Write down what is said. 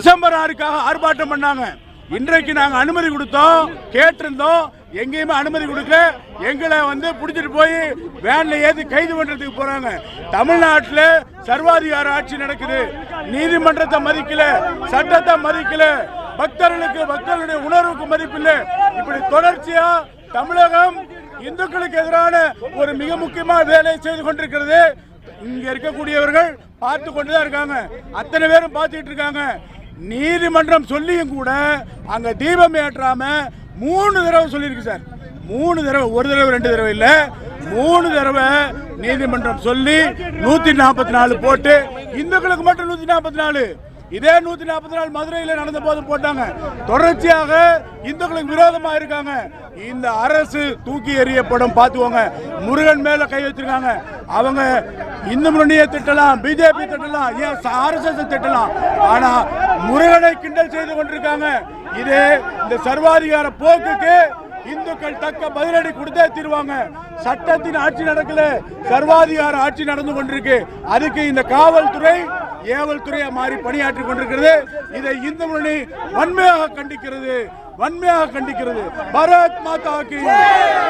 December ஆறுக்காக ஆர்ப்பாட்டம் பண்ணாங்க. இன்றைக்கு நாங்க அனுமதி கொடுத்தோம் கேட்டிருந்தோம் எங்கேயுமே அனுமதி கொடுக்கல. எங்களை வந்து பிடிச்சிட்டு போய் வேன்ல ஏது கைது பண்றதுக்கு போறாங்க. தமிழ்நாட்டில் சர்வாதிகார ஆட்சி நடக்குது. நீதிமன்றத்தை மதிக்கல சட்டத்தை மதிக்கல பக்தர்களுக்கு பக்தர்களுடைய உணர்வுக்கு மதிப்பில்லை. இப்படி தொடர்ச்சியா தமிழகம் இந்துக்களுக்கு எதிரான ஒரு மிக முக்கியமான வேலையை செய்து கொண்டிருக்கிறது. இங்க இருக்கக்கூடியவர்கள் பார்த்து கொண்டுதான் இருக்காங்க. அத்தனை பேரும் பார்த்துட்டு இருக்காங்க. நீதிமன்றம் சொல்லியும் கூட அங்க தீபம் ஏற்றாம மூணு தடவை சொல்லியிருக்கு சார். மூணு தடவை ஒரு தடவை ரெண்டு தடவை இல்ல. மூணு தடவை நீதிமன்றம் சொல்லி நூத்தி நாற்பத்தி நாலு போட்டு இந்துக்களுக்கு மட்டும் நூத்தி நாற்பத்தி நாலு. இதே நூத்தி நாற்பத்தி நாலு மதுரையில் நடந்த போது போட்டாங்க. தொடர்ச்சியாக இந்துக்களுக்கு விரோதமா இருக்காங்க. இந்த அரசு தூக்கி எறியப்படும் பார்த்துக்கோங்க. முருகன் மேல கை வச்சிருக்காங்க. அவங்க இந்து முன்னணியை திட்டலாம் பிஜேபி திட்டலாம் ஏன் ஆர்எஸ்எஸ் திட்டலாம். ஆனா முருகனை கிண்டல் செய்து கொண்டிருக்காங்க. இதே இந்த சர்வாதிகார போக்குக்கு இந்துக்கள் தக்க பதிலடி கொடுத்தே தீருவாங்க. சட்டத்தின் ஆட்சி நடக்கல. சர்வாதிகார ஆட்சி நடந்து கொண்டிருக்கு. அதுக்கு இந்த காவல்துறை ஏவல் துறையா மாறி பணியாற்றி கொண்டிருக்கிறது. இதை இந்து முன்னணி வன்மையாக கண்டிக்கிறது. வன்மையாக கண்டிக்கிறது. பாரத் மாதா கி.